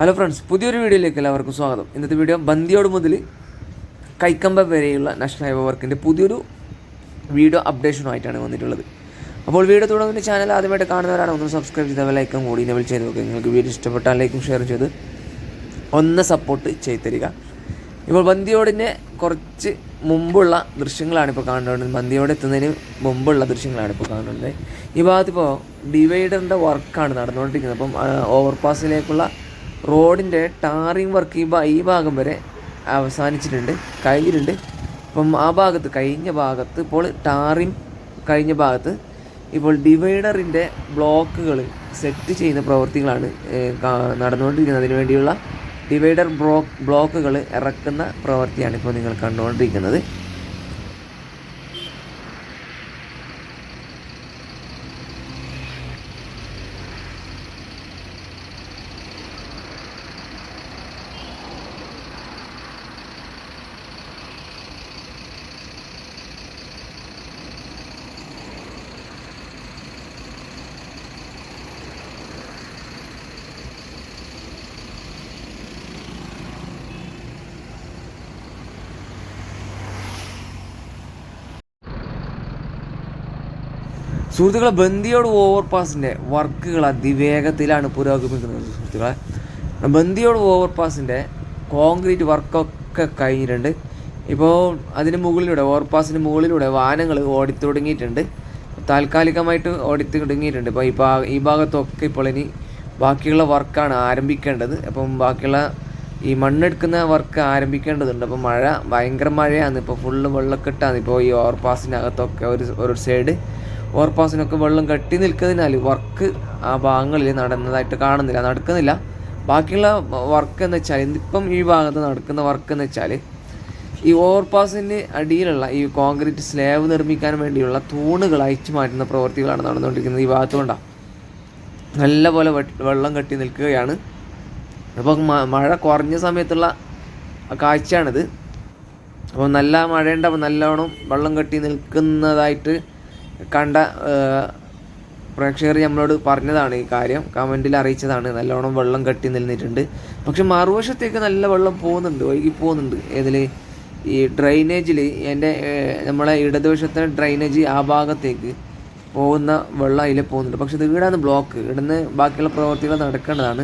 Hello friends പുതിയൊരു വീഡിയോയിലേക്ക് എല്ലാവർക്കും സ്വാഗതം. ഇന്നത്തെ വീഡിയോ ബന്ദിയോട് മുതൽ കൈക്കമ്പ വരെയുള്ള നാഷണൽ ഹൈവേ വർക്കിന്റെ പുതിയൊരു വീഡിയോ അപ്ഡേഷനുമായിട്ടാണ് വന്നിട്ടുള്ളത്. അപ്പോൾ വീഡിയോ തുടങ്ങുന്ന ചാനൽ ആദ്യമായിട്ട് കാണുന്നവരാണ് ഒന്ന് സബ്സ്ക്രൈബ് ചെയ്ത ലൈക്കും കൂടി ഇനബിൾ ചെയ്ത് നോക്കുക നിങ്ങൾക്ക് വീഡിയോ ഇഷ്ടപ്പെട്ടാൽ ലൈക്കും ഷെയർ ചെയ്ത് ഒന്ന് സപ്പോർട്ട് ചെയ്ത് തരിക. ഇപ്പോൾ ബന്ദിയോടിന്റെ കുറച്ച് മുമ്പുള്ള ദൃശ്യങ്ങളാണ് ഇപ്പോൾ കാണുന്നത്. ബന്ദിയോട് എത്തുന്നതിന് മുമ്പുള്ള ദൃശ്യങ്ങളാണ് ഇപ്പോൾ കാണുന്നത്. ഈ ഭാഗത്തിപ്പോൾ ഡിവൈഡറിന്റെ വർക്കാണ് നടന്നുകൊണ്ടിരിക്കുന്നത്. അപ്പം ഓവർപാസിലേക്കുള്ള റോഡിന്റെ ടാറിങ് വർക്ക് ഈ ഈ ഭാഗം വരെ അവസാനിച്ചിട്ടുണ്ട് കഴിഞ്ഞിട്ടുണ്ട്. അപ്പം ആ ഭാഗത്ത് കഴിഞ്ഞ ഭാഗത്ത് ഇപ്പോൾ ടാറിങ് കഴിഞ്ഞ ഭാഗത്ത് ഇപ്പോൾ ഡിവൈഡറിന്റെ ബ്ലോക്കുകൾ സെറ്റ് ചെയ്യുന്ന പ്രവൃത്തികളാണ് നടന്നുകൊണ്ടിരിക്കുന്നത്. അതിനു വേണ്ടിയുള്ള ഡിവൈഡർ ബ്ലോക്ക് ബ്ലോക്കുകൾ ഇറക്കുന്ന പ്രവൃത്തിയാണ് ഇപ്പോൾ നിങ്ങൾ കണ്ടുകൊണ്ടിരിക്കുന്നത്. സുഹൃത്തുക്കളെ ബന്ദിയോട് ഓവർപാസിന്റെ വർക്കുകൾ അതിവേഗത്തിലാണ് പുരോഗമിക്കുന്നത് സുഹൃത്തുക്കളെ. ബന്ദിയോട് ഓവർപാസിന്റെ കോൺക്രീറ്റ് വർക്കൊക്കെ കഴിഞ്ഞിട്ടുണ്ട്. ഇപ്പോൾ അതിന് മുകളിലൂടെ ഓവർപാസിന് മുകളിലൂടെ വാഹനങ്ങൾ ഓടിത്തുടങ്ങിയിട്ടുണ്ട്. താൽക്കാലികമായിട്ട് ഓടിത്തുടങ്ങിയിട്ടുണ്ട്. ഇപ്പോൾ ഈ ഭാഗ ഈ ഭാഗത്തൊക്കെ ഇപ്പോൾ ഇനി ബാക്കിയുള്ള വർക്കാണ് ആരംഭിക്കേണ്ടത്. അപ്പം ബാക്കിയുള്ള ഈ മണ്ണെടുക്കുന്ന വർക്ക് ആരംഭിക്കേണ്ടതുണ്ട്. അപ്പോൾ മഴ ഭയങ്കര മഴയാണ്. ഇപ്പോൾ ഫുള്ള് വെള്ളക്കെട്ടാണ്. ഇപ്പോൾ ഈ ഓവർപാസിനകത്തൊക്കെ ഒരു ഒരു സൈഡ് ഓവർപാസിനൊക്കെ വെള്ളം കെട്ടി നിൽക്കുന്നതിനാൽ വർക്ക് ആ ഭാഗങ്ങളിൽ നടന്നതായിട്ട് കാണുന്നില്ല നടക്കുന്നില്ല. ബാക്കിയുള്ള വർക്ക് എന്ന് വെച്ചാൽ ഇന്നിപ്പം ഈ ഭാഗത്ത് നടക്കുന്ന വർക്ക് എന്ന് വെച്ചാൽ ഈ ഓവർപാസിന് അടിയിലുള്ള ഈ കോൺക്രീറ്റ് സ്ലാബ് നിർമ്മിക്കാൻ വേണ്ടിയുള്ള തൂണുകൾ അയച്ചു മാറ്റുന്ന പ്രവൃത്തികളാണ് നടന്നുകൊണ്ടിരിക്കുന്നത് ഈ ഭാഗത്തുകൊണ്ടാണ് നല്ലപോലെ വെള്ളം കെട്ടി നിൽക്കുകയാണ്. അപ്പോൾ മഴ കുറഞ്ഞ സമയത്തുള്ള കാഴ്ചയാണിത്. അപ്പോൾ നല്ല മഴയുണ്ടാവും നല്ലോണം വെള്ളം കെട്ടി നിൽക്കുന്നതായിട്ട് കണ്ട പ്രേക്ഷകർ നമ്മളോട് പറഞ്ഞതാണ് ഈ കാര്യം. കമന്റിൽ അറിയിച്ചതാണ്. നല്ലോണം വെള്ളം കെട്ടി നിന്നിട്ടുണ്ട്. പക്ഷെ മറുവശത്തേക്ക് നല്ല വെള്ളം പോകുന്നുണ്ട് ഒഴുകി പോകുന്നുണ്ട്. ഏതിൽ ഈ ഡ്രൈനേജിൽ എന്റെ നമ്മളെ ഇടതുവശത്തെ ഡ്രൈനേജ് ആ ഭാഗത്തേക്ക് പോകുന്ന വെള്ളം അതിൽ പോകുന്നുണ്ട്. പക്ഷെ ഇത് ഇവിടാണ് ബ്ലോക്ക്. ഇവിടുന്ന് ബാക്കിയുള്ള പ്രവർത്തികൾ നടക്കേണ്ടതാണ്.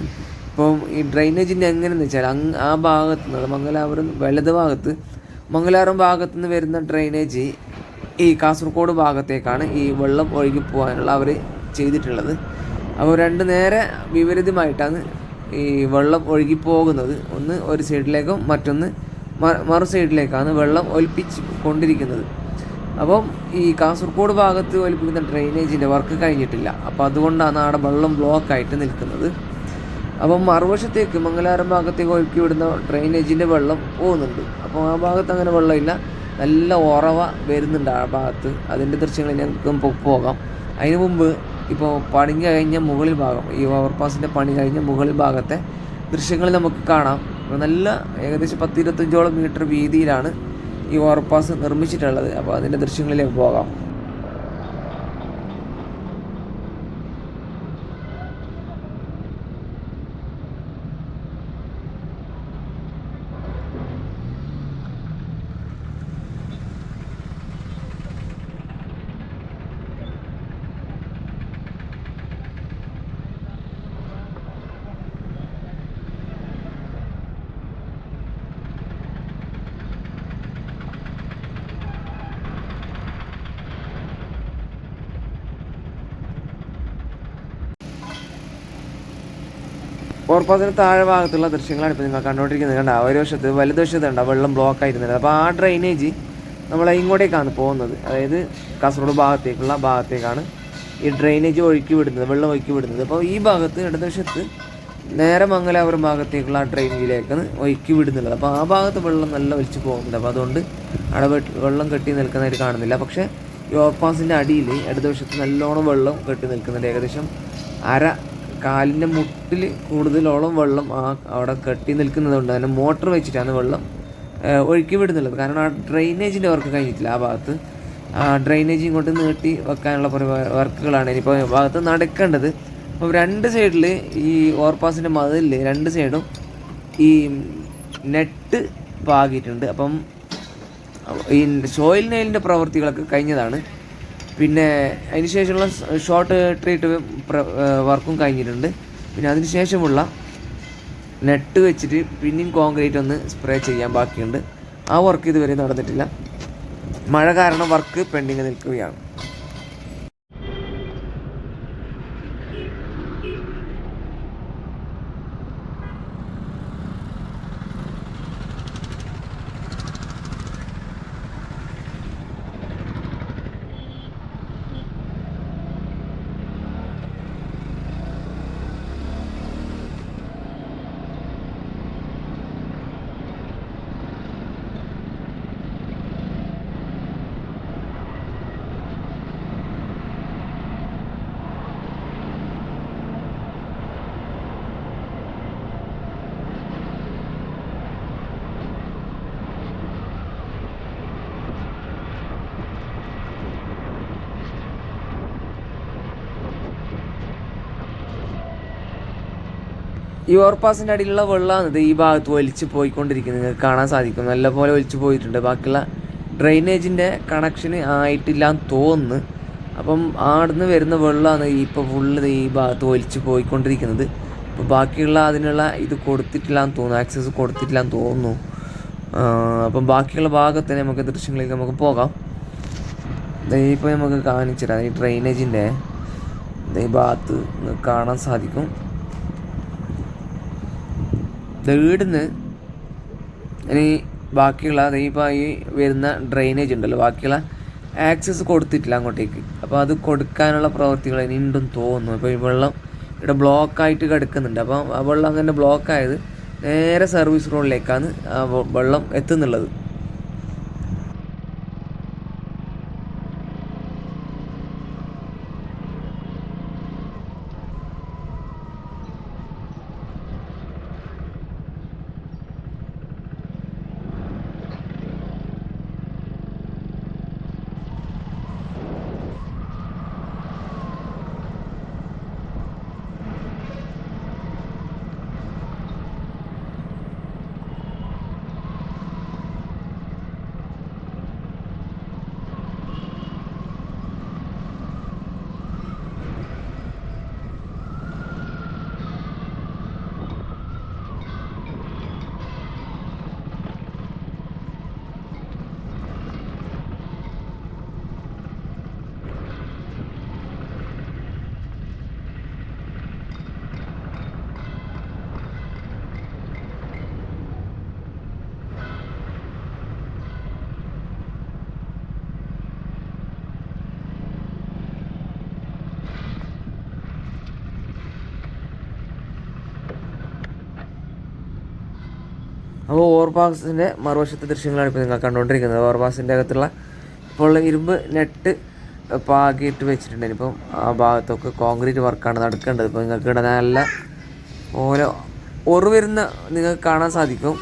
ഇപ്പം ഈ ഡ്രൈനേജിന്റെ എങ്ങനെയെന്ന് വെച്ചാൽ അങ് ആ ഭാഗത്ത് നിന്ന് മംഗലാപുരം വലത് ഭാഗത്ത് മംഗലാപുരം ഭാഗത്തുനിന്ന് വരുന്ന ഡ്രൈനേജ് ഈ കാസർഗോഡ് ഭാഗത്തേക്കാണ് ഈ വെള്ളം ഒഴുകി പോകാനുള്ള അവർ ചെയ്തിട്ടുള്ളത്. അപ്പോൾ രണ്ട് നേരെ വിപരീതമായിട്ടാണ് ഈ വെള്ളം ഒഴുകി പോകുന്നത്. ഒന്ന് ഒരു സൈഡിലേക്കും മറ്റൊന്ന് മറു സൈഡിലേക്കാണ് വെള്ളം ഒലിപ്പിച്ച് കൊണ്ടിരിക്കുന്നത്. അപ്പം ഈ കാസർഗോഡ് ഭാഗത്ത് ഒലിപ്പിക്കുന്ന ഡ്രെയിനേജിന്റെ വർക്ക് കഴിഞ്ഞിട്ടില്ല. അപ്പോൾ അതുകൊണ്ടാണ് അവിടെ വെള്ളം ബ്ലോക്ക് ആയിട്ട് നിൽക്കുന്നത്. അപ്പം മറുവശത്തേക്ക് മംഗലാരം ഭാഗത്തേക്ക് ഒഴുക്കി വിടുന്ന ഡ്രെയിനേജിന്റെ വെള്ളം പോകുന്നുണ്ട്. അപ്പോൾ ആ ഭാഗത്ത് അങ്ങനെ വെള്ളമില്ല. നല്ല ഉറവ വരുന്നുണ്ട് ആ ഭാഗത്ത്. അതിന്റെ ദൃശ്യങ്ങൾ ഞങ്ങൾക്ക് പോകാം. അതിനു മുമ്പ് ഇപ്പോൾ പണി കഴിഞ്ഞ മുകളിൽ ഭാഗം ഈ ഓവർപാസിന്റെ പണി കഴിഞ്ഞ മുകളിൽ ഭാഗത്തെ ദൃശ്യങ്ങൾ നമുക്ക് കാണാം. നല്ല ഏകദേശം പത്ത് ഇരുപത്തഞ്ചോളം മീറ്റർ വീതിയിലാണ് ഈ ഓവർപാസ് നിർമ്മിച്ചിട്ടുള്ളത്. അപ്പോൾ അതിന്റെ ദൃശ്യങ്ങളിലേക്ക് പോകാം. ഓർപ്പാസിന് താഴെ ഭാഗത്തുള്ള ദൃശ്യങ്ങളാണ് ഇപ്പോൾ നിങ്ങൾ കണ്ടുകൊണ്ടിരിക്കുന്നത്. കണ്ട? ഒരു വശത്ത് വലതുവശത്ത് കണ്ട? വെള്ളം ബ്ലോക്ക് ആയിരുന്നത് അപ്പോൾ ആ ഡ്രെയിനേജ് നമ്മൾ ഇങ്ങോട്ടേക്കാണ് പോകുന്നത്. അതായത് കാസർഗോഡ് ഭാഗത്തേക്കുള്ള ഭാഗത്തേക്കാണ് ഈ ഡ്രെയിനേജ് ഒഴുക്കി വിടുന്നത് വെള്ളം ഒഴുക്കി വിടുന്നത്. അപ്പോൾ ഈ ഭാഗത്ത് ഇടതുവശത്ത് നേരെ മംഗലാപുരം ഭാഗത്തേക്കുള്ള ആ ഡ്രെയിനേജിലേക്കാണ് ഒഴുക്കി വിടുന്നുള്ളത്. അപ്പോൾ ആ ഭാഗത്ത് വെള്ളം നല്ല ഒലിച്ച് പോകുന്നുണ്ട്. അപ്പോൾ അതുകൊണ്ട് അവിടെ വെള്ളം കെട്ടി നിൽക്കുന്നതായിട്ട് കാണുന്നില്ല. പക്ഷേ ഈ ഓപ്പാസിന്റെ അടിയിൽ ഇടതുവശത്ത് നല്ലോണം വെള്ളം കെട്ടി നിൽക്കുന്നുണ്ട്. ഏകദേശം അര കാലിന്റെ മുട്ടിൽ കൂടുതലോളം വെള്ളം ആ അവിടെ കെട്ടി നിൽക്കുന്നതുകൊണ്ട് തന്നെ മോട്ടർ വെച്ചിട്ടാണ് വെള്ളം ഒഴുക്കി വിടുന്നുള്ളത്. കാരണം ആ ഡ്രെയിനേജിന്റെ വർക്ക് കഴിഞ്ഞിട്ടില്ല ആ ഭാഗത്ത്. ആ ഡ്രെയിനേജ് ഇങ്ങോട്ട് നീട്ടി വെക്കാനുള്ള വർക്കുകളാണ് ഇനിയിപ്പോൾ ഭാഗത്ത് നടക്കേണ്ടത്. അപ്പോൾ രണ്ട് സൈഡിൽ ഈ ഓവർപാസിന്റെ മതിലിൽ രണ്ട് സൈഡും ഈ നെറ്റ് പാകിയിട്ടുണ്ട്. അപ്പം ഈ സോയിൽ നെയിലിന്റെ പ്രവൃത്തികളൊക്കെ കഴിഞ്ഞതാണ്. പിന്നെ അതിന് ശേഷമുള്ള ഷോർട്ട് ട്രീറ്റ് വർക്കും കഴിഞ്ഞിട്ടുണ്ട്. പിന്നെ അതിന് ശേഷമുള്ള നെറ്റ് വെച്ചിട്ട് പിന്നെയും കോൺക്രീറ്റ് ഒന്ന് സ്പ്രേ ചെയ്യാൻ ബാക്കിയുണ്ട്. ആ വർക്ക് ഇതുവരെ നടന്നിട്ടില്ല. മഴ കാരണം വർക്ക് പെൻഡിങ് നിൽക്കുകയാണ്. ഈ ഓവർപാസിന്റെ അടിയിലുള്ള വെള്ളമാണ് ഈ ഭാഗത്ത് ഒലിച്ച് പോയിക്കൊണ്ടിരിക്കുന്നത്. നിങ്ങൾക്ക് കാണാൻ സാധിക്കും. നല്ലപോലെ ഒലിച്ച് പോയിട്ടുണ്ട്. ബാക്കിയുള്ള ഡ്രെയിനേജിന്റെ കണക്ഷൻ ആയിട്ടില്ല എന്ന് തോന്നുന്നു. അപ്പം ആടുന്ന് വരുന്ന വെള്ളമാണ് ഇപ്പോൾ ഫുള്ള് ഈ ഭാഗത്ത് ഒലിച്ച് പോയിക്കൊണ്ടിരിക്കുന്നത്. അപ്പോൾ ബാക്കിയുള്ള അതിനുള്ള ഇത് കൊടുത്തിട്ടില്ല എന്ന് തോന്നുന്നു. ആക്സസ് കൊടുത്തിട്ടില്ല എന്ന് തോന്നുന്നു അപ്പം ബാക്കിയുള്ള ഭാഗത്തിന് നമുക്ക് ദൃശ്യങ്ങളിലേക്ക് നമുക്ക് പോകാം. ഇപ്പോൾ നമുക്ക് കാണിച്ചു തരാം ഈ ഡ്രെയിനേജിന്റെ ഈ ഭാഗത്ത് കാണാൻ സാധിക്കും. വീടിന്ന് ഇനി ബാക്കിയുള്ള ഇപ്പോൾ ഈ വരുന്ന ഡ്രെയിനേജ് ഉണ്ടല്ലോ ബാക്കിയുള്ള ആക്സസ് കൊടുത്തിട്ടില്ല അങ്ങോട്ടേക്ക്. അപ്പോൾ അത് കൊടുക്കാനുള്ള പ്രവൃത്തികൾ ഇനി ഉണ്ടെന്ന് തോന്നുന്നു. അപ്പോൾ ഈ വെള്ളം ഇവിടെ ബ്ലോക്കായിട്ട് കിടക്കുന്നുണ്ട്. അപ്പോൾ ആ വെള്ളം അങ്ങനെ ബ്ലോക്കായത് നേരെ സർവീസ് റോഡിലേക്കാണ് ആ വെള്ളം എത്തുന്നുള്ളത്. അപ്പോൾ ഓവർപാസിന്റെ മറുവശത്തെ ദൃശ്യങ്ങളാണ് ഇപ്പോൾ നിങ്ങൾ കണ്ടുകൊണ്ടിരിക്കുന്നത്. ഓവർപാസിന്റെ അകത്തുള്ള ഇപ്പോൾ ഇരുമ്പ് നെറ്റ് പാകിയിട്ട് വെച്ചിട്ടുണ്ട്. ഇപ്പം ആ ഭാഗത്തൊക്കെ കോൺക്രീറ്റ് വർക്കാണ് നടക്കേണ്ടത്. ഇപ്പോൾ നിങ്ങൾക്ക് ഇവിടെ നല്ല ഓരോ ഒറു വരുന്ന നിങ്ങൾക്ക് കാണാൻ സാധിക്കും.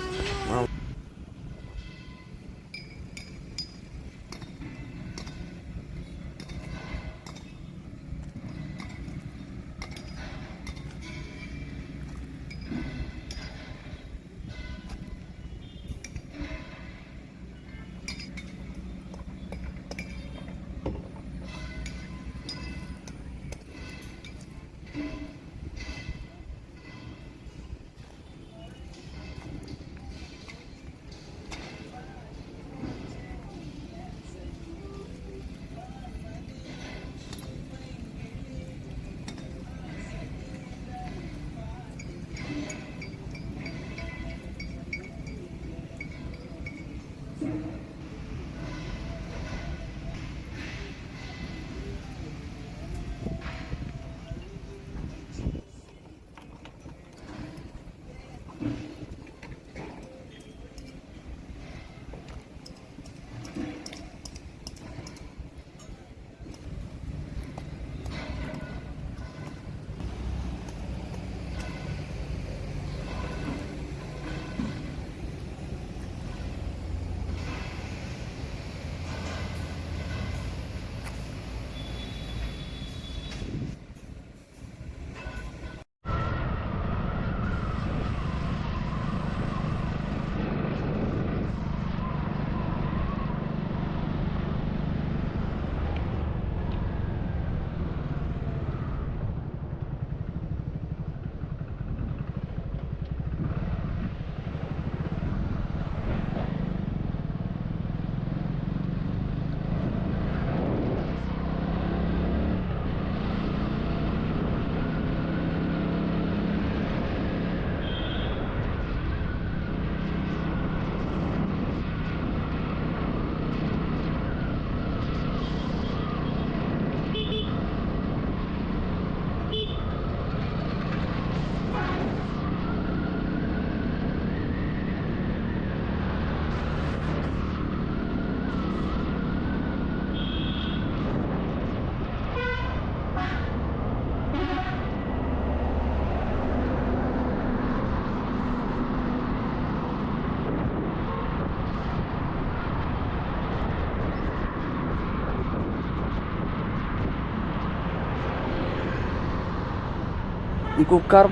ഈ കുക്കാർ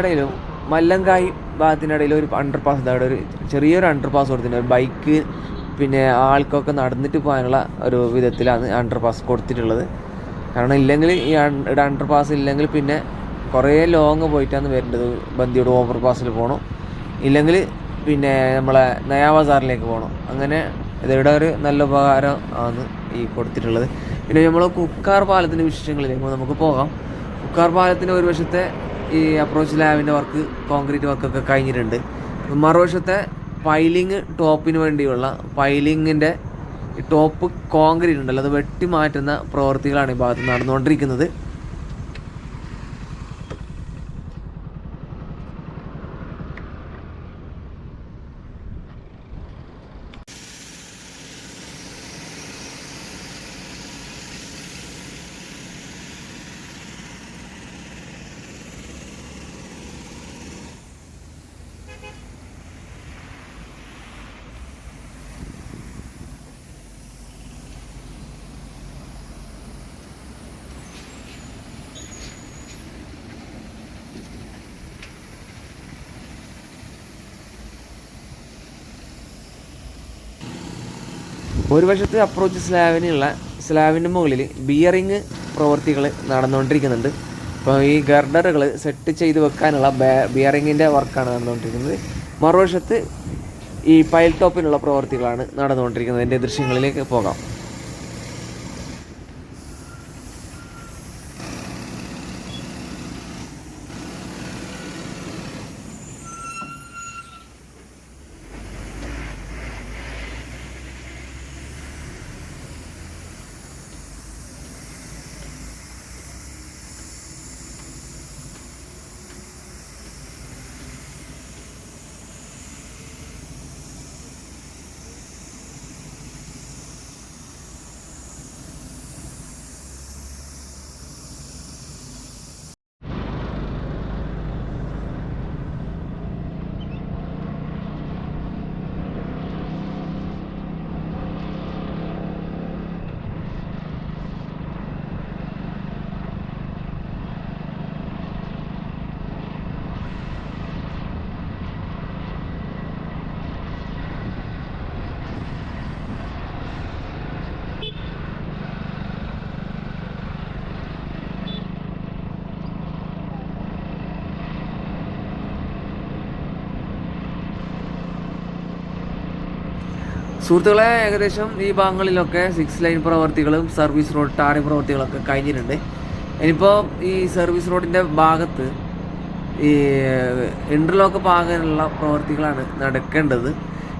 ഇടയിലും മല്ലങ്കായി ഭാഗത്തിന്റെ ഇടയിലും ഒരു അണ്ടർ പാസ് അവിടെ ഒരു ചെറിയൊരു അണ്ടർ പാസ് കൊടുത്തിട്ടുണ്ട് ബൈക്ക് പിന്നെ ആൾക്കൊക്കെ നടന്നിട്ട് പോകാനുള്ള ഒരു വിധത്തിലാണ് അണ്ടർ പാസ് കൊടുത്തിട്ടുള്ളത്. കാരണം ഇല്ലെങ്കിൽ ഈ അണ്ടർ പാസ് ഇല്ലെങ്കിൽ പിന്നെ കുറേ ലോങ് പോയിട്ടാണ് വരേണ്ടത്. ബന്ദിയോട് ഓവർ പാസിൽ പോകണം ഇല്ലെങ്കിൽ പിന്നെ നമ്മളെ നയാ ബസാറിലേക്ക് പോകണം അങ്ങനെ ഇതിവിടെ ഒരു നല്ല ഉപകാരം ആണ് ഈ കൊടുത്തിട്ടുള്ളത്. പിന്നെ നമ്മൾ കുക്കാർ പാലത്തിന്റെ വിശേഷങ്ങളിലേക്ക് നമുക്ക് പോകാം. കുക്കാർ പാലത്തിന്റെ ഒരു വശത്തെ ഈ അപ്രോച്ച് ലാബിന്റെ വർക്ക് കോൺക്രീറ്റ് വർക്കൊക്കെ കഴിഞ്ഞിട്ടുണ്ട്. മറുവശത്തെ പൈലിങ് ടോപ്പിന് വേണ്ടിയുള്ള പൈലിങ്ങിന്റെ ടോപ്പ് കോൺക്രീറ്റ് ഉണ്ടല്ലോ അത് വെട്ടി മാറ്റുന്ന പ്രവൃത്തികളാണ് ഈ ഭാഗത്ത് നടന്നുകൊണ്ടിരിക്കുന്നത്. വശത്ത് അപ്രോച്ച് സ്ലാബിനുള്ള സ്ലാബിന്റെ മുകളിൽ ബിയറിങ് പ്രവൃത്തികൾ നടന്നുകൊണ്ടിരിക്കുന്നുണ്ട്. അപ്പോൾ ഈ ഗർഡറുകൾ സെറ്റ് ചെയ്ത് വെക്കാനുള്ള ബിയറിങ്ങിന്റെ വർക്കാണ് നടന്നുകൊണ്ടിരിക്കുന്നത്. മറുവശത്ത് ഈ പൈൽ ടോപ്പിനുള്ള പ്രവൃത്തികളാണ് നടന്നുകൊണ്ടിരിക്കുന്നത്. അതിന്റെ ദൃശ്യങ്ങളിലേക്ക് പോകാം. സുഹൃത്തുക്കളെ ഏകദേശം ഈ ഭാഗങ്ങളിലൊക്കെ സിക്സ് ലൈൻ പ്രവർത്തികളും സർവീസ് റോഡ് ടാറിംഗ് പ്രവർത്തികളൊക്കെ കഴിഞ്ഞിട്ടുണ്ട്. ഇനിയിപ്പോൾ ഈ സർവീസ് റോഡിന്റെ ഭാഗത്ത് ഈ ഇന്റർലോക്ക് പാകാനുള്ള പ്രവർത്തികളാണ് നടക്കേണ്ടത്.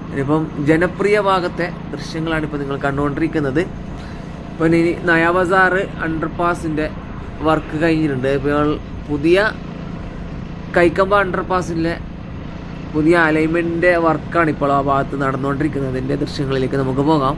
ഇനിയിപ്പം ജനപ്രിയ ഭാഗത്തെ ദൃശ്യങ്ങളാണ് ഇപ്പോൾ നിങ്ങൾ കണ്ടുകൊണ്ടിരിക്കുന്നത്. ഇപ്പം ഇനി നയാബസാർ അണ്ടർപാസിന്റെ വർക്ക് കഴിഞ്ഞിട്ടുണ്ട്. ഇപ്പോൾ പുതിയ കൈക്കമ്പ അണ്ടർപാസിലെ പുതിയ അലൈൻമെന്റിന്റെ വർക്കാണ് ഇപ്പോൾ ആ ഭാഗത്ത് നടന്നുകൊണ്ടിരിക്കുന്നത്. അതിന്റെ ദൃശ്യങ്ങളിലേക്ക് നമുക്ക് പോകാം.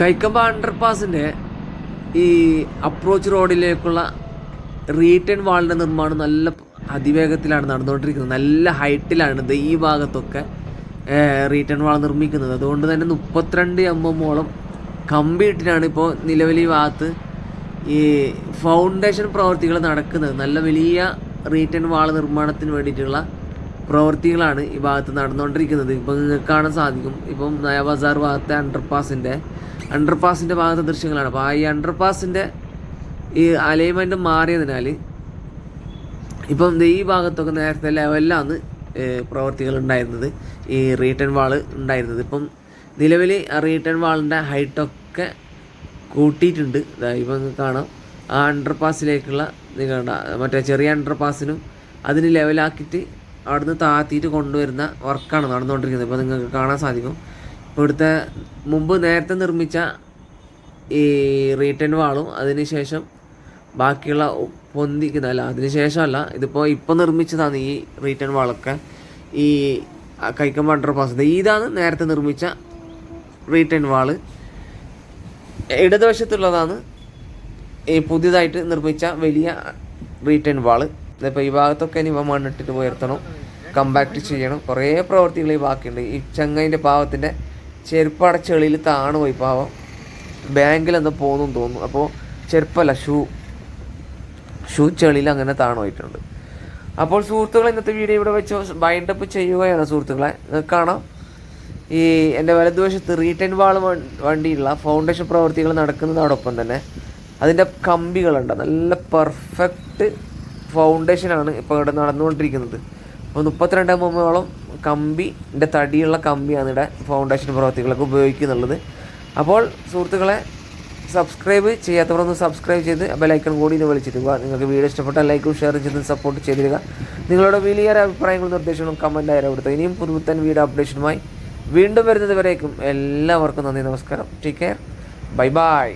കൈക്കമ്പ അണ്ടർപാസിന്റെ ഈ അപ്രോച്ച് റോഡിലേക്കുള്ള റീറ്റേൺ വാളിന്റെ നിർമ്മാണം നല്ല അതിവേഗത്തിലാണ് നടന്നുകൊണ്ടിരിക്കുന്നത്. നല്ല ഹൈറ്റിലാണ് ഈ ഭാഗത്തൊക്കെ റീറ്റേൺ വാൾ നിർമ്മിക്കുന്നത്. അതുകൊണ്ട് തന്നെ മുപ്പത്തിരണ്ട് എം എമ്മോളം കമ്പിയിട്ടിനാണ് ഇപ്പോൾ നിലവിൽ ഈ ഭാഗത്ത് ഈ ഫൗണ്ടേഷൻ പ്രവർത്തികൾ നടക്കുന്നത്. നല്ല വലിയ റീറ്റേൺ വാൾ നിർമ്മാണത്തിന് വേണ്ടിയിട്ടുള്ള പ്രവൃത്തികളാണ് ഈ ഭാഗത്ത് നടന്നുകൊണ്ടിരിക്കുന്നത്. ഇപ്പം നിങ്ങൾക്ക് കാണാൻ സാധിക്കും. ഇപ്പം നയബസാർ ഭാഗത്തെ അണ്ടർപാസിന്റെ അണ്ടർപാസിന്റെ ഭാഗത്തെ ദൃശ്യങ്ങളാണ്. അപ്പോൾ ആ ഈ അണ്ടർപാസിന്റെ ഈ അലൈൻമെന്റ് മാറിയതിനാൽ ഇപ്പം ഈ ഭാഗത്തൊക്കെ നേരത്തെ ലെവലിലാണ് പ്രവർത്തികൾ ഉണ്ടായിരുന്നത് ഈ റീട്ടേൺ വാൾ ഉണ്ടായിരുന്നത്. ഇപ്പം നിലവിൽ ആ റീട്ടേൺ വാളിന്റെ ഹൈറ്റൊക്കെ കൂട്ടിയിട്ടുണ്ട്. ഇപ്പം കാണാം. ആ അണ്ടർപാസിലേക്കുള്ള നിങ്ങളുടെ മറ്റേ ചെറിയ അണ്ടർപാസിനും അതിന് ലെവലാക്കിയിട്ട് അവിടുന്ന് താത്തിയിട്ട് കൊണ്ടുവരുന്ന വർക്കാണ് നടന്നുകൊണ്ടിരിക്കുന്നത്. ഇപ്പോൾ നിങ്ങൾക്ക് കാണാൻ സാധിക്കും. ഇവിടുത്തെ മുമ്പ് നേരത്തെ നിർമ്മിച്ച ഈ റീട്ടേൺ വാളും അതിനുശേഷം ബാക്കിയുള്ള പൊന്തിക്കുന്ന അല്ല അതിനുശേഷമല്ല. ഇതിപ്പോൾ ഇപ്പോൾ നിർമ്മിച്ചതാണ് ഈ റീറ്റേൺ വാളൊക്കെ. ഈ കൈക്കമ്പ അണ്ടർപാസ് ഇതാണ് നേരത്തെ നിർമ്മിച്ച റീറ്റേൺ വാൾ. ഇടതുവശത്തുള്ളതാണ് ഈ പുതിയതായിട്ട് നിർമ്മിച്ച വലിയ റീറ്റേൺ വാൾ. ഇതിപ്പോൾ ഈ ഭാഗത്തൊക്കെ ഇനി മണ്ണിട്ടിട്ട് ഉയർത്തണം കമ്പാക്ട് ചെയ്യണം. കുറേ പ്രവൃത്തികൾ ഈ ബാക്കിയുണ്ട്. ഈ ചങ്ങൈന്റെ പാവത്തിന്റെ ചെരുപ്പട ചെളിയിൽ താണു പോയി പാവം. ബാങ്കിൽ എന്തോ പോകുന്നു തോന്നുന്നു. അപ്പോൾ ചെരുപ്പല്ല ഷൂ. ഷൂ ചെളിയിൽ അങ്ങനെ താണു പോയിട്ടുണ്ട്. അപ്പോൾ സുഹൃത്തുക്കളെ ഇന്നത്തെ വീഡിയോ ഇവിടെ വെച്ച് ബൈൻഡപ്പ് ചെയ്യുകയാണ് സുഹൃത്തുക്കളെ. കാണാം. ഈ എന്റെ വലതുവശത്ത് റീറ്റേൺ വാൾ വണ്ടിയുള്ള ഫൗണ്ടേഷൻ പ്രവൃത്തികൾ നടക്കുന്നതോടൊപ്പം തന്നെ അതിന്റെ കമ്പികളുണ്ട്. നല്ല പെർഫെക്റ്റ് ഫൗണ്ടേഷനാണ് ഇപ്പോൾ ഇവിടെ നടന്നുകൊണ്ടിരിക്കുന്നത്. അപ്പോൾ മുപ്പത്തിരണ്ട് എം എമ്മോളം കമ്പിന്റെ തടിയുള്ള കമ്പിയാണ് ഇവിടെ ഫൗണ്ടേഷൻ പ്രവർത്തികളൊക്കെ ഉപയോഗിക്കുന്നുള്ളത്. അപ്പോൾ സുഹൃത്തുക്കളെ സബ്സ്ക്രൈബ് ചെയ്യാത്തവരൊന്ന് സബ്സ്ക്രൈബ് ചെയ്ത് ബെലൈക്കൺ കൂടി ഇത് വിളിച്ചിരിക്കുക നിങ്ങൾക്ക് വീഡിയോ ഇഷ്ടപ്പെട്ടാൽ ലൈക്കും ഷെയർ ചെയ്ത് സപ്പോർട്ട് ചെയ്തിരിക നിങ്ങളുടെ വലിയ അഭിപ്രായങ്ങളും നിർദ്ദേശങ്ങളും കമന്റ് ആയി കൊടുത്തു ഇനിയും പുതുപുത്തൻ വീഡിയോ അപ്ഡേഷനുമായി വീണ്ടും വരുന്നത് വരേക്കും. എല്ലാവർക്കും നന്ദി നമസ്കാരം. Take care bye bye